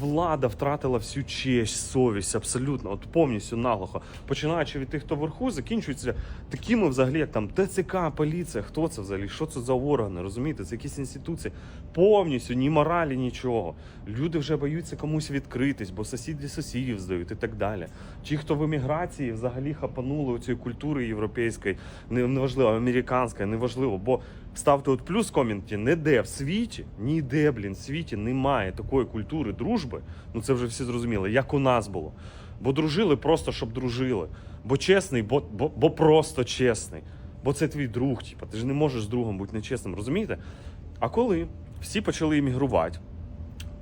Влада втратила всю честь, совість, абсолютно, от повністю наглухо. Починаючи від тих, хто вверху, закінчується такими, взагалі, як там ТЦК, поліція. Хто це взагалі? Що це за органи? Розумієте? Це якісь інституції. Повністю ні моралі, нічого. Люди вже боються комусь відкритись, бо сусіди сусідів здають і так далі. Ті, хто в еміграції взагалі хапанули цієї культури європейської, неважливо, американської, неважливо, бо ставте от плюс в коменті, де в світі, ніде, блін, в світі немає такої культури дружби. Ну це вже всі зрозуміли, як у нас було. Бо дружили просто, щоб дружили. Бо чесний, бо, бо, бо просто чесний. Бо це твій друг, типу, ти ж не можеш з другом бути нечесним, розумієте? А коли всі почали іммігрувати,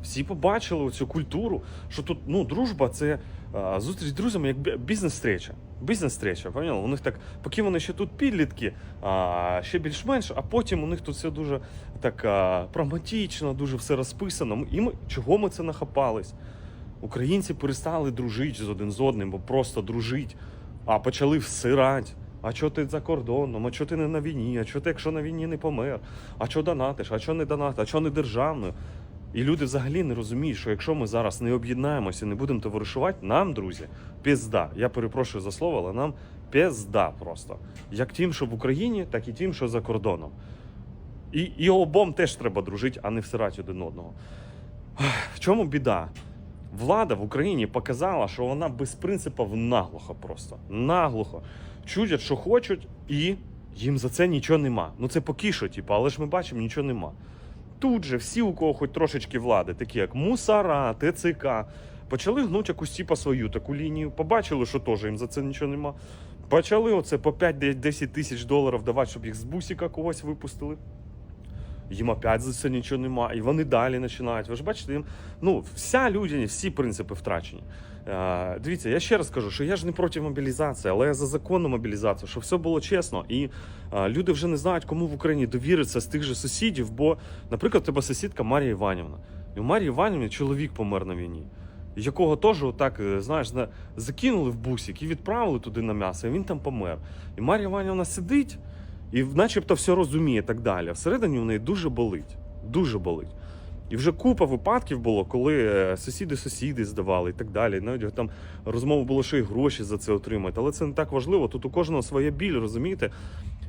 всі побачили цю культуру, що тут ну, дружба це а, зустріч з друзями як бізнес-стреча. Бізнес-стреча, поняли? У них так, поки вони ще тут підлітки, а, ще більш-менш, а потім у них тут все дуже так а, прагматично, дуже все розписано. І ми, чого ми це нахапались? Українці перестали дружити з один з одним, бо просто дружить, а почали всирати. А чого ти за кордоном? А чого ти не на війні? А чого ти, якщо на війні не помер? А чого донатиш? А чого не донатиш? А чого не державною? І люди взагалі не розуміють, що якщо ми зараз не об'єднаємося і не будемо товаришувати, нам, друзі, пізда. Я перепрошую за слово, але нам пізда просто. Як тим, що в Україні, так і тим, що за кордоном. І, і обом теж треба дружити, а не всирати один одного. В чому біда? Влада в Україні показала, що вона без принципів наглухо просто. Наглухо. Чудять, що хочуть, і їм за це нічого нема. Ну це поки що, типу, але ж ми бачимо, нічого нема. Тут же всі, у кого хоч трошечки влади, такі як Мусара, ТЦК, почали гнути якусь типа свою таку лінію. Побачили, що теж їм за це нічого нема. Почали оце по 5-10 тисяч доларів давати, щоб їх з бусіка когось випустили. Їм опять за це нічого нема, і вони далі починають. Ви ж бачите, їм ну вся людяність, всі принципи втрачені. Е, дивіться, я ще раз кажу, що я ж не проти мобілізації, але я за законну мобілізацію, щоб все було чесно. І е, люди вже не знають, кому в Україні довіритися з тих же сусідів. Бо, наприклад, у тебе сусідка Марія Іванівна. І у Марії Іванівні чоловік помер на війні. Якого теж отак, е, знаєш, закинули в бусик і відправили туди на м'ясо, і він там помер. І Марія Іванівна сидить і начебто все розуміє так далі. Всередині в неї дуже болить. Дуже болить. І вже купа випадків було, коли е, сусіди сусіди здавали і так далі. Навіть там розмова було, що і гроші за це отримати. Але це не так важливо. Тут у кожного своя біль, розумієте?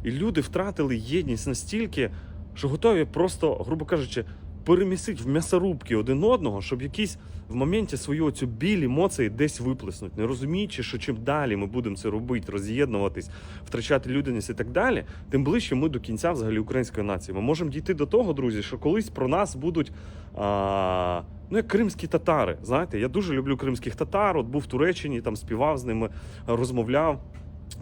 І люди втратили єдність настільки, що готові просто, грубо кажучи, перемісити в м'ясорубки один одного, щоб якісь в моменті свою цю біль емоції десь виплеснуть, не розуміючи, що чим далі ми будемо це робити, роз'єднуватись, втрачати людяність і так далі, тим ближче ми до кінця взагалі української нації. Ми можемо дійти до того, друзі, що колись про нас будуть. А... Ну, як кримські татари. Знаєте, я дуже люблю кримських татар. От був в Туреччині, там співав з ними, розмовляв,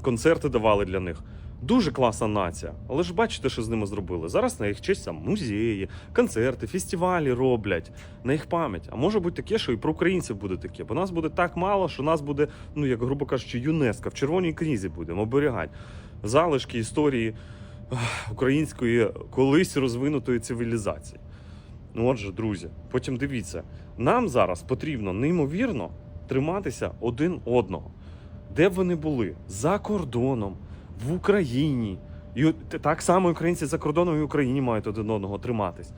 концерти давали для них. Дуже класна нація. Але ж бачите, що з ними зробили. Зараз на їх честь там музеї, концерти, фестивалі роблять на їх пам'ять. А може бути таке, що і про українців буде таке. Бо нас буде так мало, що нас буде, ну як грубо кажучи, ЮНЕСКО в червоній книзі будемо оберігати. Залишки історії української колись розвинутої цивілізації. Ну отже, друзі, потім дивіться, нам зараз потрібно неймовірно триматися один одного. Де б ви не були? За кордоном, в Україні. І так само українці за кордоном і Україні мають один одного триматись.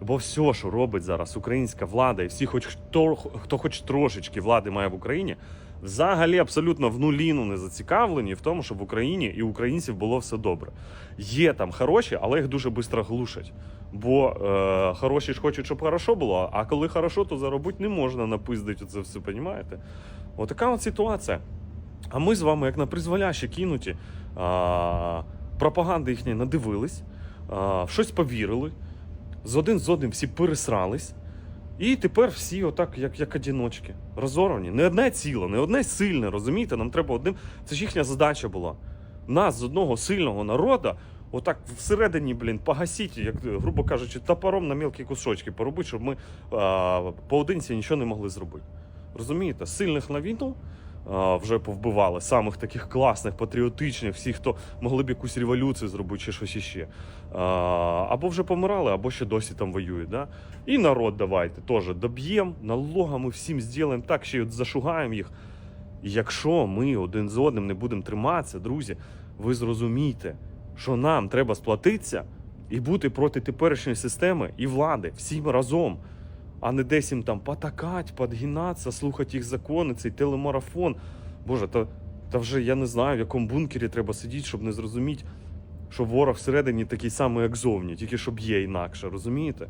Бо все, що робить зараз українська влада, і всі, хоч хто, хто хоч трошечки влади має в Україні, взагалі абсолютно в нуліну не зацікавлені в тому, щоб в Україні і українців було все добре. Є там хороші, але їх дуже швидко глушать. Бо е, хороші ж хочуть, щоб хорошо було, а коли хорошо, то заробити не можна напиздити це все, понімаєте? Отака от ситуація. А ми з вами, як на призволяще кинуті, а, пропаганди їхньої надивились, а, в щось повірили, з один з одним всі пересрались. І тепер всі отак, як, як одіночки, розорвані. Не одне ціле, не одне сильне, розумієте? Нам треба одним. Це ж їхня задача була. Нас з одного сильного народу, отак всередині, блін, погасіть, як, грубо кажучи, топором на мілкі кусочки поробити, щоб ми а, поодинці нічого не могли зробити. Розумієте? Сильних на війну вже повбивали, самих таких класних, патріотичних, всіх, хто могли б якусь революцію зробити чи щось іще. Або вже помирали, або ще досі там воюють. Да? І народ давайте теж доб'ємо, налогами всім зробимо так, ще й от зашугаємо їх. Якщо ми один з одним не будемо триматися, друзі, ви зрозумійте, що нам треба сплатитися і бути проти теперішньої системи і влади всім разом, а не десь їм там потакать, подгинатися, слухати їх закони, цей телемарафон. Боже, та, та вже я не знаю, в якому бункері треба сидіти, щоб не зрозуміти, що ворог всередині такий самий, як зовні, тільки щоб є інакше, розумієте?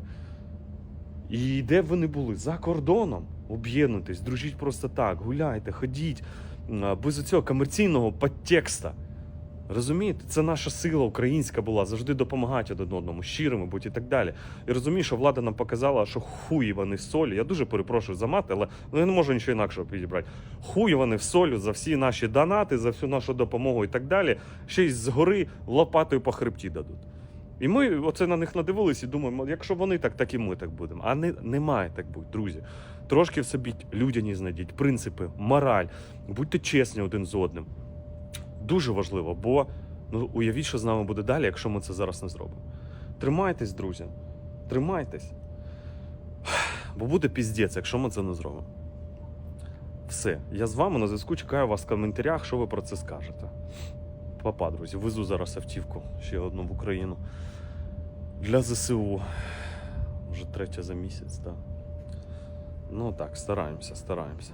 І де б вони були? За кордоном. Об'єднуйтесь, дружіть просто так, гуляйте, ходіть без цього комерційного підтекста. Розумієте, це наша сила українська була завжди допомагати один одному, щирими будь і так далі. І розумію, що влада нам показала, що хуї вони в солі. Я дуже перепрошую за мати, але ну, я не можу нічого інакшого підібрати. Хуї вони в солі за всі наші донати, за всю нашу допомогу і так далі. Ще й згори лопатою по хребті дадуть. І ми оце на них надивились і думаємо, якщо вони так, так і ми так будемо. А не, не так бути, друзі. Трошки в собі людяність знайдіть, принципи, мораль, будьте чесні один з одним. Дуже важливо, бо ну, уявіть, що з нами буде далі, якщо ми це зараз не зробимо. Тримайтесь, друзі. Тримайтесь. Бо буде піздець, якщо ми це не зробимо. Все, я з вами на зв'язку чекаю вас в коментарях, що ви про це скажете. Папа, друзі, везу зараз автівку ще одну в Україну. Для ЗСУ. Вже третя за місяць, так. Ну так, стараємося, стараємося.